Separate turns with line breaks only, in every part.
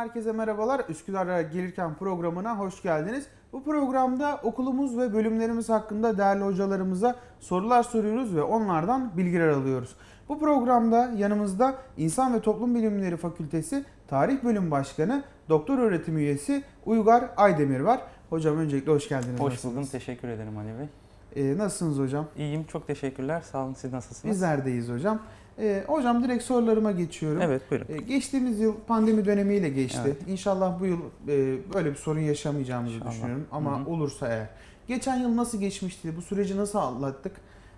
Herkese merhabalar. Üsküdar'a gelirken programına hoş geldiniz. Bu programda okulumuz ve bölümlerimiz hakkında değerli hocalarımıza sorular soruyoruz ve onlardan bilgiler alıyoruz. Bu programda yanımızda İnsan ve Toplum Bilimleri Fakültesi Tarih Bölüm Başkanı, Doktor Öğretim Üyesi Uygar Aydemir var. Hocam öncelikle hoş geldiniz.
Hoş
Nasılsınız?
buldum. Teşekkür ederim Ali Bey.
Ee, nasılsınız hocam?
İyiyim. Çok teşekkürler. Sağ olun. Siz nasılsınız?
Bizlerdeyiz hocam. Ee, hocam direkt sorularıma geçiyorum.
Evet buyurun.
Ee, Geçtiğimiz yıl pandemi dönemiyle geçti.
Evet.
İnşallah bu yıl e, böyle bir sorun yaşamayacağımızı
İnşallah.
düşünüyorum. Ama
Hı hı.
olursa eğer. Geçen yıl nasıl geçmişti? Bu süreci nasıl atlattık?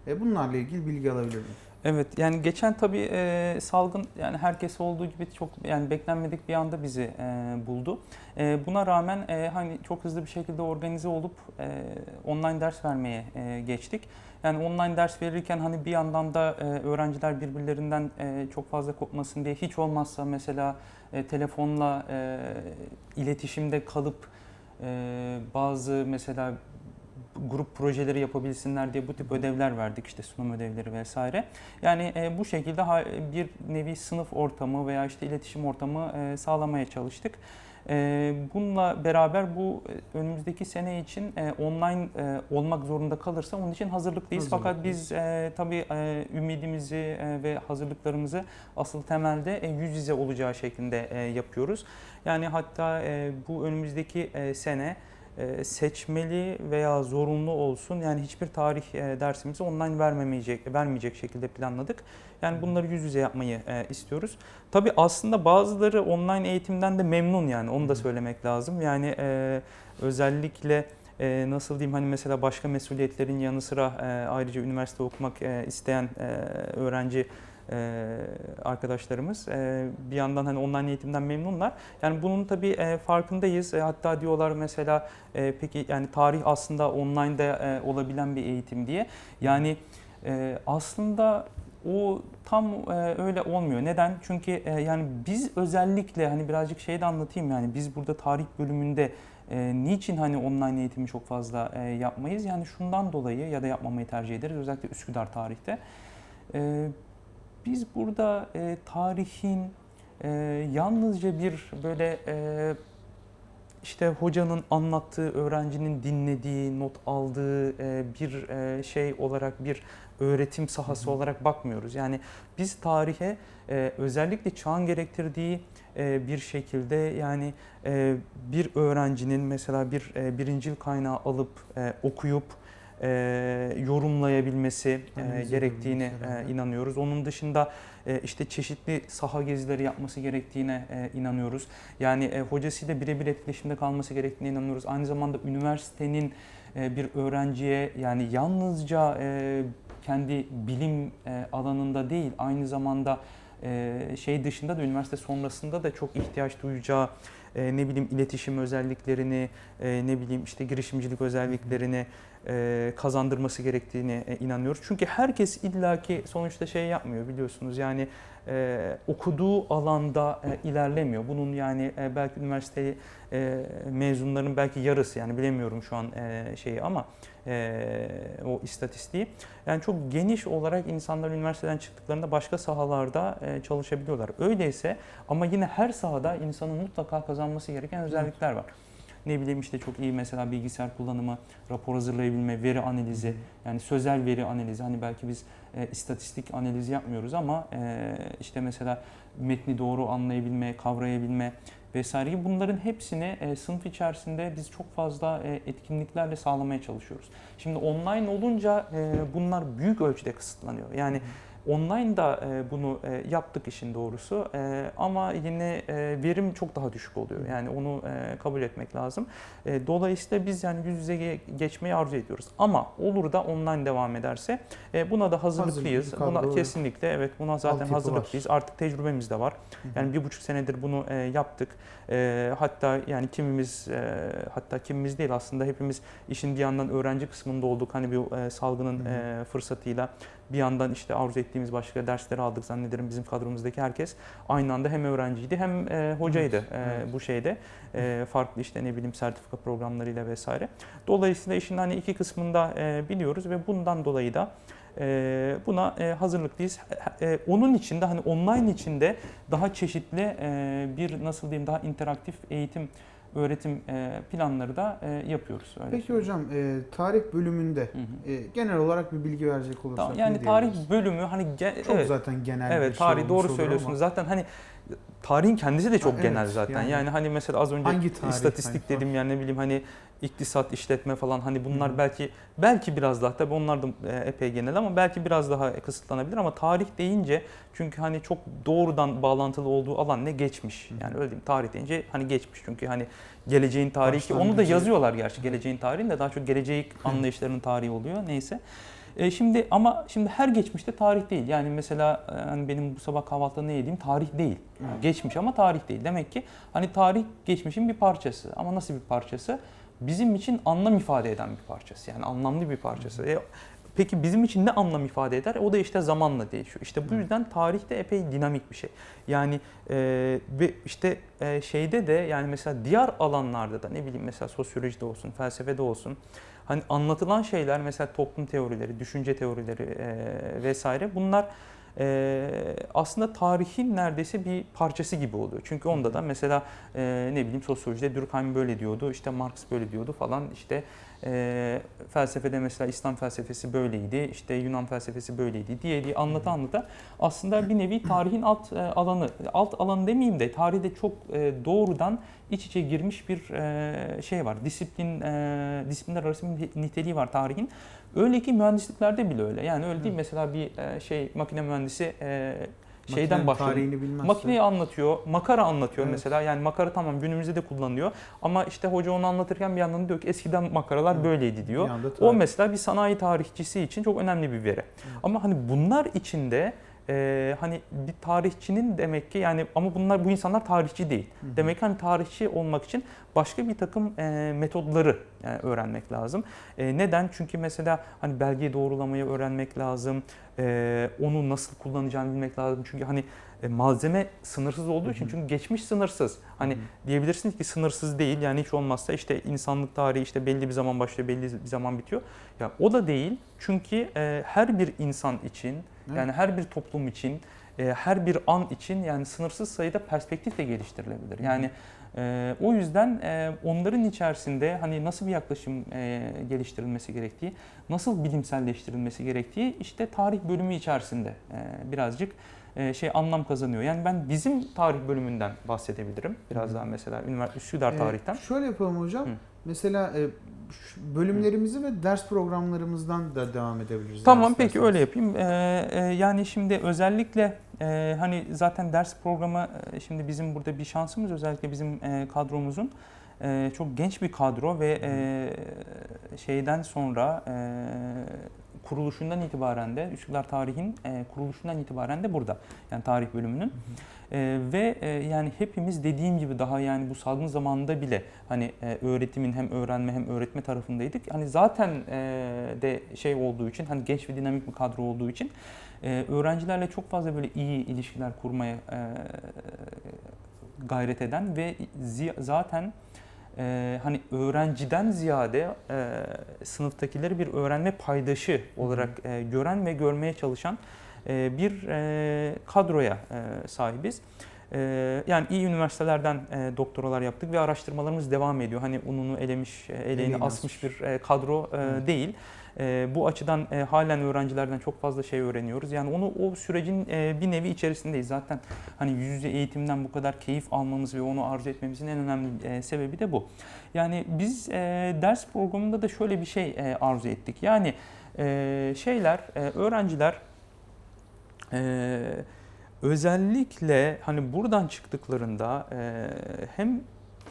E, Bunlarla ilgili bilgi alabilir miyim?
Evet yani geçen tabii e, salgın yani herkes olduğu gibi çok yani beklenmedik bir anda bizi e, buldu. E, buna rağmen e, hani çok hızlı bir şekilde organize olup e, online ders vermeye e, geçtik. Yani online ders verirken hani bir yandan da e, öğrenciler birbirlerinden e, çok fazla kopmasın diye hiç olmazsa mesela e, telefonla e, iletişimde kalıp e, bazı mesela grup projeleri yapabilsinler diye bu tip ödevler verdik işte sunum ödevleri vesaire. Yani e, bu şekilde bir nevi sınıf ortamı veya işte iletişim ortamı e, sağlamaya çalıştık. E, bununla beraber bu e, önümüzdeki sene için e, online olmak zorunda kalırsa onun için hazırlıklıyız. Fakat
Hazırlıklıyız.
biz tabii ümidimizi ve hazırlıklarımızı asıl temelde yüz yüze olacağı şeklinde yapıyoruz. Yani hatta bu önümüzdeki sene seçmeli veya zorunlu olsun yani hiçbir tarih e, dersimizi online vermemeyecek vermeyecek şekilde planladık. Yani bunları yüz yüze yapmayı e, istiyoruz. Tabii aslında bazıları online eğitimden de memnun yani onu da söylemek lazım. Yani e, özellikle e, nasıl diyeyim hani mesela başka mesuliyetlerin yanı sıra e, ayrıca üniversite okumak e, isteyen e, öğrenci e, arkadaşlarımız e, bir yandan hani online eğitimden memnunlar. Yani bunun tabii e, farkındayız. E, hatta diyorlar mesela e, peki yani tarih aslında online'da e, olabilen bir eğitim diye. Yani e, aslında o tam e, öyle olmuyor. Neden? Çünkü e, yani biz özellikle hani birazcık şey de anlatayım yani biz burada tarih bölümünde e, niçin hani online eğitimi çok fazla e, yapmayız? Yani şundan dolayı ya da yapmamayı tercih ederiz özellikle Üsküdar tarihte. E, biz burada e, tarihin e, yalnızca bir böyle e, işte hocanın anlattığı, öğrencinin dinlediği, not aldığı e, bir e, şey olarak bir öğretim sahası olarak bakmıyoruz. Yani biz tarihe e, özellikle çağın gerektirdiği bir şekilde yani bir öğrencinin mesela bir birincil kaynağı alıp okuyup e, yorumlayabilmesi e, gerektiğine e, inanıyoruz. Onun dışında e, işte çeşitli saha gezileri yapması gerektiğine e, inanıyoruz. Yani e, hocasıyla birebir etkileşimde kalması gerektiğine inanıyoruz. Aynı zamanda üniversitenin e, bir öğrenciye yani yalnızca e, kendi bilim e, alanında değil aynı zamanda e, şey dışında da üniversite sonrasında da çok ihtiyaç duyacağı e, ne bileyim iletişim özelliklerini, e, ne bileyim işte girişimcilik özelliklerini e, kazandırması gerektiğine e, inanıyoruz. Çünkü herkes illaki sonuçta şey yapmıyor biliyorsunuz yani e, okuduğu alanda e, ilerlemiyor. Bunun yani e, belki üniversite e, mezunların belki yarısı yani bilemiyorum şu an e, şeyi ama e, o istatistiği. Yani çok geniş olarak insanlar üniversiteden çıktıklarında başka sahalarda e, çalışabiliyorlar. Öyleyse ama yine her sahada insanın mutlaka kazanması gereken özellikler var. Ne bileyim işte çok iyi mesela bilgisayar kullanımı, rapor hazırlayabilme, veri analizi, yani sözel veri analizi. Hani belki biz e, istatistik analizi yapmıyoruz ama e, işte mesela metni doğru anlayabilme, kavrayabilme vesaire gibi bunların hepsini e, sınıf içerisinde biz çok fazla e, etkinliklerle sağlamaya çalışıyoruz. Şimdi online olunca e, bunlar büyük ölçüde kısıtlanıyor. Yani online da e, bunu e, yaptık işin doğrusu E, ama yine verim çok daha düşük oluyor. Yani onu kabul etmek lazım. Dolayısıyla biz yani yüz yüze ge- geçmeyi arzu ediyoruz. Ama olur da online devam ederse buna da hazırlıklıyız.
Hazırlıklı
buna kesinlikle evet buna zaten hazırlıklıyız. Artık tecrübemiz de var. Yani bir buçuk senedir bunu yaptık. Hatta yani kimimiz hatta kimimiz değil aslında hepimiz işin bir yandan öğrenci kısmında olduk. Hani bir salgının fırsatıyla bir yandan işte arzu ettiğimiz başka dersleri aldık zannederim bizim kadromuzdaki herkes aynı anda hem öğrenciydi hem e, hocaydı
Evet,
e,
evet.
bu şeyde E, farklı işte ne bileyim sertifika programlarıyla vesaire. Dolayısıyla işin hani iki kısmında e, biliyoruz ve bundan dolayı da E, buna e, hazırlıklıyız. E, onun içinde hani online içinde daha çeşitli bir nasıl diyeyim daha interaktif eğitim öğretim e, planları da e, yapıyoruz. Öyle
Peki
söyleyeyim.
hocam e, tarih bölümünde
Hı hı.
e, genel olarak bir bilgi verecek olursak
Tamam, yani tarih bölümü hani ge-
çok
evet,
zaten genel bir
evet
şey
tarih doğru söylüyorsunuz.
ama
Zaten hani tarihin kendisi de çok
Ha,
genel
evet,
zaten.
yani.
Yani, hani mesela az önce
Hangi tarih?
istatistik
Hani
dedim yani ne bileyim hani iktisat, işletme falan hani bunlar
Hı
belki belki biraz daha tabii onlar da e, epey genel ama belki biraz daha kısıtlanabilir ama tarih deyince çünkü hani çok doğrudan bağlantılı olduğu alan ne geçmiş.
Hı.
Yani öyle diyeyim tarih deyince hani geçmiş çünkü hani geleceğin tarihi ki onu da yazıyorlar gerçi geleceğin tarihini de daha çok geleceği anlayışlarının tarihi oluyor neyse. E, şimdi ama şimdi her geçmişte tarih değil. Yani mesela e, hani benim bu sabah kahvaltıda ne yediğim tarih değil. Yani geçmiş ama tarih değil. Demek ki hani tarih geçmişin bir parçası. Ama nasıl bir parçası? Bizim için anlam ifade eden bir parçası. Yani anlamlı bir parçası. E, peki bizim için ne anlam ifade eder? O da işte zamanla değişiyor. İşte bu yüzden tarih de epey dinamik bir şey. Yani e, ve işte e, şeyde de yani mesela diğer alanlarda da ne bileyim mesela sosyolojide olsun, felsefede olsun hani anlatılan şeyler mesela toplum teorileri, düşünce teorileri e, vesaire bunlar e, aslında tarihin neredeyse bir parçası gibi oluyor. Çünkü onda da mesela e, ne bileyim sosyolojide Durkheim böyle diyordu, işte Marx böyle diyordu falan işte e, felsefede mesela İslam felsefesi böyleydi, işte Yunan felsefesi böyleydi diye diye anlata anlata aslında bir nevi tarihin alt e, alanı, alt alanı demeyeyim de tarihte çok e, doğrudan iç içe girmiş bir e, şey var. Disiplin, e, disiplinler arası bir niteliği var tarihin. Öyle ki mühendisliklerde bile öyle. Yani öyle değil mesela bir e, şey makine mühendisi e, şeyden başlıyor. Makineyi anlatıyor, makara anlatıyor
Evet.
mesela. Yani makara tamam günümüzde de kullanılıyor. Ama işte hoca onu anlatırken bir yandan diyor ki eskiden makaralar
Evet.
böyleydi diyor. O mesela bir sanayi tarihçisi için çok önemli bir veri. Ama hani bunlar içinde e, hani bir tarihçinin demek ki yani ama bunlar bu insanlar tarihçi değil.
Hı hı.
Demek ki hani tarihçi olmak için başka bir takım e, metodları yani öğrenmek lazım. E, neden? Çünkü mesela hani belgeyi doğrulamayı öğrenmek lazım. E, onu nasıl kullanacağını bilmek lazım. Çünkü hani e, malzeme sınırsız olduğu için çünkü geçmiş sınırsız. Hani diyebilirsiniz ki sınırsız değil. Yani hiç olmazsa işte insanlık tarihi işte belli bir zaman başlıyor, belli bir zaman bitiyor. Ya o da değil. Çünkü e, her bir insan için yani her bir toplum için, e, her bir an için yani sınırsız sayıda perspektif de geliştirilebilir. Yani e, o yüzden e, onların içerisinde hani nasıl bir yaklaşım e, geliştirilmesi gerektiği, nasıl bilimselleştirilmesi gerektiği işte tarih bölümü içerisinde e, birazcık e, şey anlam kazanıyor. Yani ben bizim tarih bölümünden bahsedebilirim. Biraz
Hı.
daha mesela Üniversite
Ee,
tarihten.
Şöyle yapalım hocam.
Hı.
Mesela e, bölümlerimizi ve ders programlarımızdan da devam edebiliriz.
Tamam peki öyle yapayım. Ee, e, yani şimdi özellikle e, hani zaten ders programı e, şimdi bizim burada bir şansımız özellikle bizim e, kadromuzun e, çok genç bir kadro ve e, şeyden sonra e, kuruluşundan itibaren de Üsküdar Tarih'in e, kuruluşundan itibaren de burada. Yani tarih bölümünün. E, ve e, yani hepimiz dediğim gibi daha yani bu salgın zamanında bile hani e, öğretimin hem öğrenme hem öğretme tarafındaydık. Hani zaten e, de şey olduğu için hani genç ve dinamik bir kadro olduğu için e, öğrencilerle çok fazla böyle iyi ilişkiler kurmaya e, gayret eden ve zaten e, hani öğrenciden ziyade e, sınıftakileri bir öğrenme paydaşı olarak e, gören ve görmeye çalışan e, bir e, kadroya e, sahibiz. E, yani iyi üniversitelerden e, doktoralar yaptık ve araştırmalarımız devam ediyor. Hani ununu elemiş, e, eleğini
Eleğini
asmış bir e, kadro e, değil. E, bu açıdan e, halen öğrencilerden çok fazla şey öğreniyoruz. Yani onu o sürecin e, bir nevi içerisindeyiz. Zaten hani yüz yüze eğitimden bu kadar keyif almamız ve onu arzu etmemizin en önemli e, sebebi de bu. Yani biz e, ders programında da şöyle bir şey e, arzu ettik. Yani e, şeyler, e, öğrenciler e, özellikle hani buradan çıktıklarında e, hem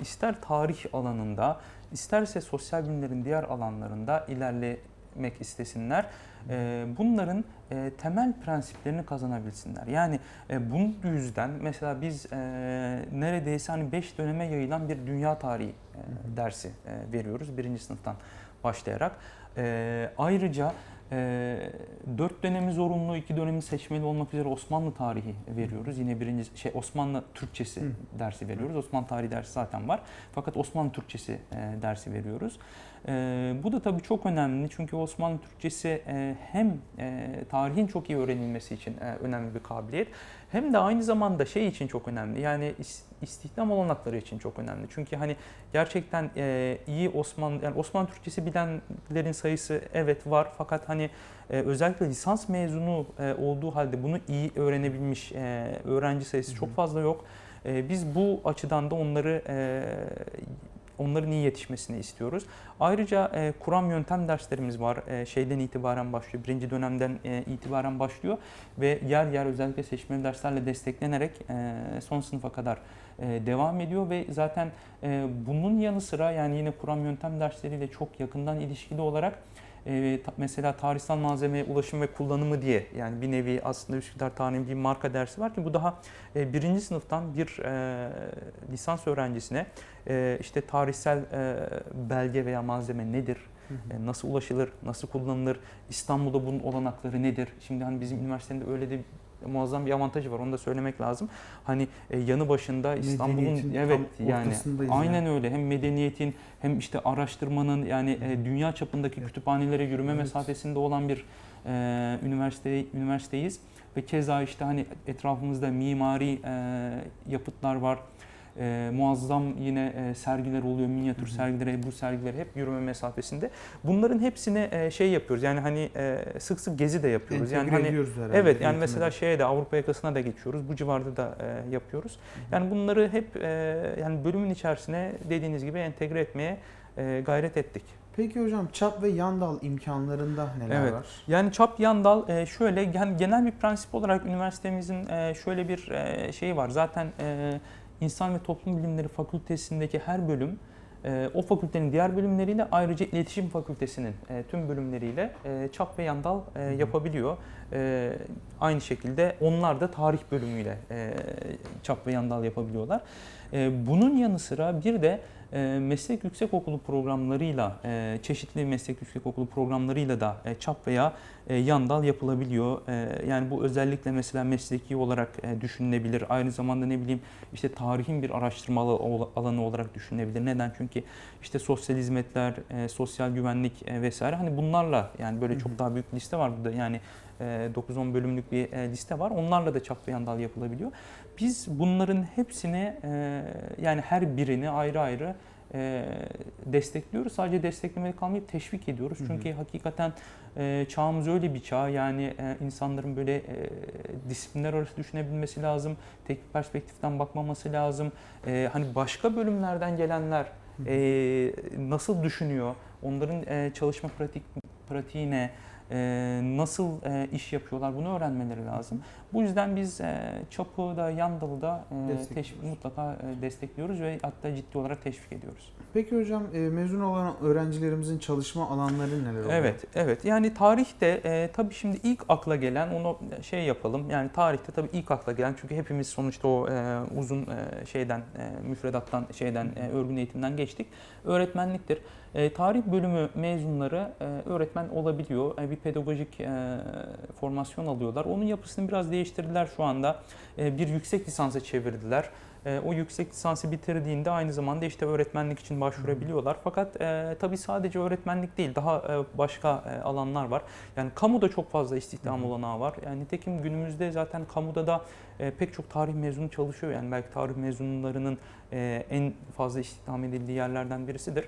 ister tarih alanında isterse sosyal bilimlerin diğer alanlarında ilerlemek istesinler. E, bunların e, temel prensiplerini kazanabilsinler. Yani e, bunun yüzden mesela biz e, neredeyse hani 5 döneme yayılan bir dünya tarihi e, dersi e, veriyoruz birinci sınıftan başlayarak. E, ayrıca E, dört dönemi zorunlu, iki dönemi seçmeli olmak üzere Osmanlı tarihi veriyoruz. Yine birinci şey Osmanlı Türkçesi
Hı.
dersi veriyoruz. Osmanlı tarihi dersi zaten var. Fakat Osmanlı Türkçesi e, dersi veriyoruz. E, bu da tabii çok önemli çünkü Osmanlı Türkçesi e, hem e, tarihin çok iyi öğrenilmesi için e, önemli bir kabiliyet hem de aynı zamanda şey için çok önemli. Yani is- istihdam olanakları için çok önemli. Çünkü hani gerçekten e, iyi Osmanlı yani Osmanlı Türkçesi bilenlerin sayısı evet var fakat hani e, özellikle lisans mezunu e, olduğu halde bunu iyi öğrenebilmiş e, öğrenci sayısı
Hı hı.
çok fazla yok. E, biz bu açıdan da onları e, onların iyi yetişmesini istiyoruz. Ayrıca e, kuram yöntem derslerimiz var. E, şeyden itibaren başlıyor. Birinci dönemden e, itibaren başlıyor ve yer yer özellikle seçmeli derslerle desteklenerek e, son sınıfa kadar e, devam ediyor ve zaten e, bunun yanı sıra yani yine kuram yöntem dersleriyle çok yakından ilişkili olarak e, mesela tarihsel malzemeye ulaşım ve kullanımı diye yani bir nevi aslında Üsküdar Tarihi'nin bir marka dersi var ki bu daha e, birinci sınıftan bir e, lisans öğrencisine e, işte tarihsel e, belge veya malzeme nedir, e, nasıl ulaşılır, nasıl kullanılır, İstanbul'da bunun olanakları nedir? Şimdi hani bizim üniversitenin de öyle de muazzam bir avantajı var onu da söylemek lazım. Hani e, yanı başında İstanbul'un evet yani aynen
yani.
öyle hem medeniyetin hem işte araştırmanın yani e, dünya çapındaki
Evet.
kütüphanelere yürüme
Evet.
mesafesinde olan bir e, üniversite üniversiteyiz ve keza işte hani etrafımızda mimari e, yapıtlar var. E, muazzam yine e, sergiler oluyor, minyatür sergileri, bu sergiler hep yürüme mesafesinde. Bunların hepsine e, şey yapıyoruz. Yani hani e, sık sık gezi de yapıyoruz.
Entegre
yani hani
ediyoruz herhalde
Evet yani
eğitime
mesela şeye de Avrupa yakasına da geçiyoruz. Bu civarda da e, yapıyoruz. Yani bunları hep e, yani bölümün içerisine dediğiniz gibi entegre etmeye e, gayret ettik.
Peki hocam çap ve yan dal imkanlarında neler
Evet.
var?
Yani çap yandal e, şöyle yani genel bir prensip olarak üniversitemizin e, şöyle bir e, şeyi var. Zaten e, İnsan ve Toplum Bilimleri Fakültesindeki her bölüm e, o fakültenin diğer bölümleriyle ayrıca iletişim fakültesinin e, tüm bölümleriyle e, çap ve yandal yapabiliyor. Aynı şekilde onlar da tarih bölümüyle çap ve yandal yapabiliyorlar. Bunun yanı sıra bir de e, meslek yüksekokulu programlarıyla, e, çeşitli meslek yüksekokulu programlarıyla da e, çap veya e, yan dal yapılabiliyor. E, yani bu özellikle mesela mesleki olarak e, düşünülebilir. Aynı zamanda ne bileyim işte tarihin bir araştırma alanı olarak düşünülebilir. Neden? Çünkü işte sosyal hizmetler, e, sosyal güvenlik e, vesaire hani bunlarla yani böyle çok daha büyük liste var burada. Yani 9-10 bölümlük bir e, liste var. Onlarla da çap ve yan dal yapılabiliyor. Biz bunların hepsini e, yani her birini ayrı ayrı e, destekliyoruz. Sadece desteklemeye kalmayıp teşvik ediyoruz.
Hı hı.
Çünkü hakikaten e, çağımız öyle bir çağ. Yani e, insanların böyle e, disiplinler arası düşünebilmesi lazım. Tek bir perspektiften bakmaması lazım. E, hani başka bölümlerden gelenler
Hı hı.
e, nasıl düşünüyor? Onların e, çalışma pratik pratiği ne? Nasıl iş yapıyorlar? Bunu öğrenmeleri lazım. Bu yüzden biz e, çapı da yan dalı da e, teşvik, mutlaka e, destekliyoruz ve hatta ciddi olarak teşvik ediyoruz.
Peki hocam e, mezun olan öğrencilerimizin çalışma alanları neler oluyor?
Evet, evet. Yani tarihte e, tabii şimdi ilk akla gelen onu şey yapalım. Yani tarihte tabii ilk akla gelen çünkü hepimiz sonuçta o e, uzun e, şeyden e, müfredattan şeyden e, örgün eğitimden geçtik. Öğretmenliktir. E, tarih bölümü mezunları e, öğretmen olabiliyor. E, bir pedagojik e, formasyon alıyorlar. Onun yapısını biraz değiştirdiler şu anda. E, bir yüksek lisansa çevirdiler. E, o yüksek lisansı bitirdiğinde aynı zamanda işte öğretmenlik için başvurabiliyorlar. Fakat e, tabii sadece öğretmenlik değil, daha e, başka e, alanlar var. Yani kamuda çok fazla istihdam olanağı var. Yani nitekim günümüzde zaten kamuda da e, pek çok tarih mezunu çalışıyor. Yani belki tarih mezunlarının e, en fazla istihdam edildiği yerlerden birisidir.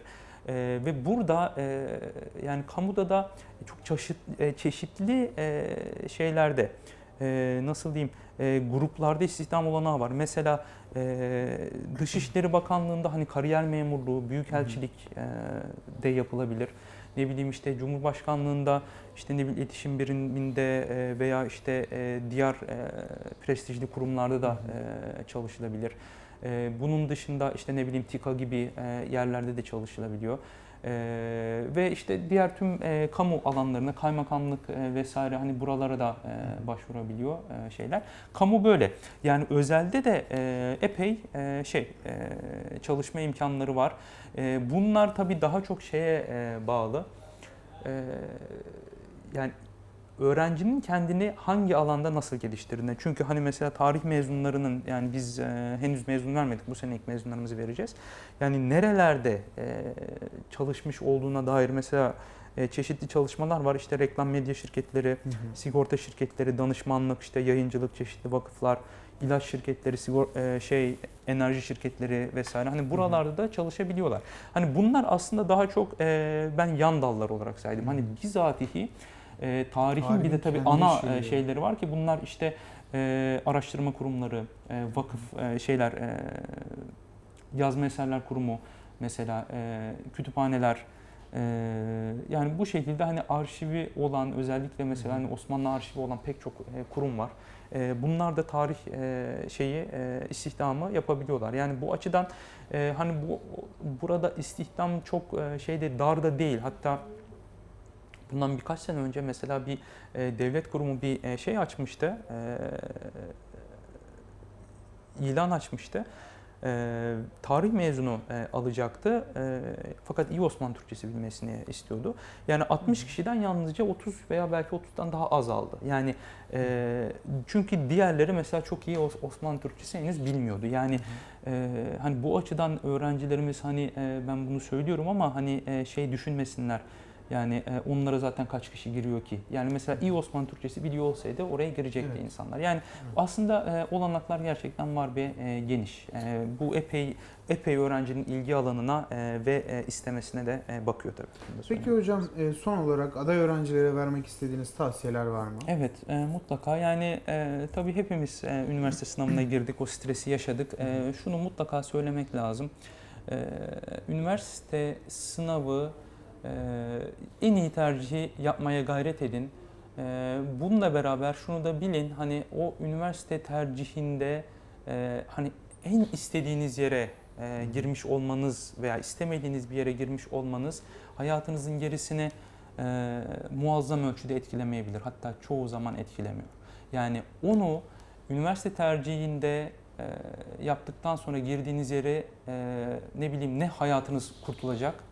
E, ve burada e, yani kamuda da çok çeşit, e, çeşitli e, şeylerde e, nasıl diyeyim e, gruplarda istihdam olanağı var. Mesela e, Dışişleri Bakanlığı'nda hani kariyer memurluğu, büyükelçilik e, de yapılabilir. Ne bileyim işte Cumhurbaşkanlığında işte ne bileyim iletişim biriminde e, veya işte e, diğer e, prestijli kurumlarda da e, çalışılabilir. E, bunun dışında işte ne bileyim TİKA gibi e, yerlerde de çalışılabiliyor. Ee, ve işte diğer tüm e, kamu alanlarına kaymakamlık e, vesaire hani buralara da e, başvurabiliyor e, şeyler. Kamu böyle. Yani özelde de e, epey e, şey e, çalışma imkanları var. E, bunlar tabii daha çok şeye e, bağlı. E, yani öğrencinin kendini hangi alanda nasıl geliştirdiğine. Çünkü hani mesela tarih mezunlarının yani biz e, henüz mezun vermedik bu sene ilk mezunlarımızı vereceğiz. Yani nerelerde e, çalışmış olduğuna dair mesela e, çeşitli çalışmalar var. İşte reklam medya şirketleri, sigorta şirketleri, danışmanlık, işte yayıncılık, çeşitli vakıflar, ilaç şirketleri, sigor e, şey enerji şirketleri vesaire. Hani buralarda da çalışabiliyorlar. Hani bunlar aslında daha çok e, ben yan dallar olarak saydım. Hani bizatihi e, tarihin, bir
Tarihin
de tabii
kendi
ana e, şeyleri var ki bunlar işte e, araştırma kurumları, e, vakıf e, şeyler, e, yazma eserler kurumu mesela e, kütüphaneler e, yani bu şekilde hani arşivi olan özellikle mesela hani Osmanlı arşivi olan pek çok e, kurum var. E, bunlar da tarih e, şeyi e, istihdamı yapabiliyorlar. Yani bu açıdan e, hani bu burada istihdam çok e, şeyde darda değil. Hatta bundan birkaç sene önce mesela bir e, devlet kurumu bir e, şey açmıştı. E, ilan açmıştı. E, tarih mezunu e, alacaktı. E, fakat iyi Osmanlı Türkçesi bilmesini istiyordu. Yani 60 kişiden yalnızca 30 veya belki 30'dan daha azaldı. Yani e, çünkü diğerleri mesela çok iyi Os- Osmanlı Türkçesi henüz bilmiyordu. Yani e, hani bu açıdan öğrencilerimiz hani e, ben bunu söylüyorum ama hani e, şey düşünmesinler. Yani e, onlara zaten kaç kişi giriyor ki? Yani mesela iyi Osmanlı Türkçesi biliyor olsaydı oraya girecekti
Evet.
insanlar. Yani aslında e, olanaklar gerçekten var ve e, geniş. E, bu epey epey öğrencinin ilgi alanına e, ve e, istemesine de e, bakıyor tabii.
Peki hocam e, son olarak aday öğrencilere vermek istediğiniz tavsiyeler var mı?
Evet e, mutlaka yani e, tabii hepimiz e, üniversite sınavına girdik o stresi yaşadık. E, şunu mutlaka söylemek lazım. E, üniversite sınavı en iyi tercihi yapmaya gayret edin. E, bununla beraber şunu da bilin hani o üniversite tercihinde e, hani en istediğiniz yere e, girmiş olmanız veya istemediğiniz bir yere girmiş olmanız hayatınızın gerisini e, muazzam ölçüde etkilemeyebilir. Hatta çoğu zaman etkilemiyor. Yani onu üniversite tercihinde e, yaptıktan sonra girdiğiniz yere e, ne bileyim ne hayatınız kurtulacak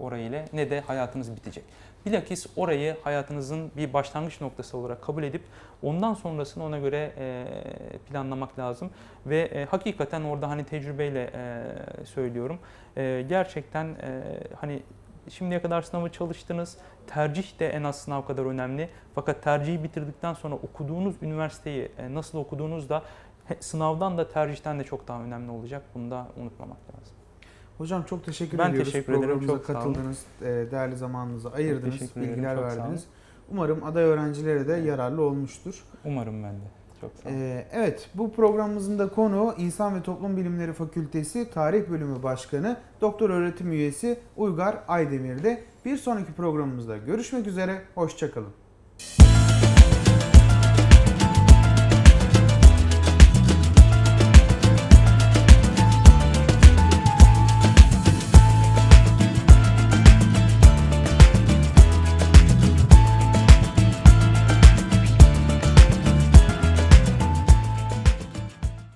orayla ne de hayatınız bitecek. Bilakis orayı hayatınızın bir başlangıç noktası olarak kabul edip ondan sonrasını ona göre e, planlamak lazım. Ve e, hakikaten orada hani tecrübeyle e, söylüyorum. Gerçekten hani şimdiye kadar sınavı çalıştınız. Tercih de en az sınav kadar önemli. Fakat tercihi bitirdikten sonra okuduğunuz üniversiteyi nasıl okuduğunuz da sınavdan da tercihten de çok daha önemli olacak. Bunu da unutmamak lazım.
Hocam çok teşekkür
Ben
ediyoruz.
teşekkür ederim,
Programımıza
çok sağ olun.
katıldınız, e, değerli zamanınızı ayırdınız,
ederim,
bilgiler
çok
verdiniz. Umarım aday öğrencilere de yararlı olmuştur.
Umarım ben de. Çok sağ olun.
Ee, evet, bu programımızın da konu İnsan ve Toplum Bilimleri Fakültesi Tarih Bölümü Başkanı, Doktor Öğretim Üyesi Uygar Aydemir'de. Bir sonraki programımızda görüşmek üzere, hoşçakalın.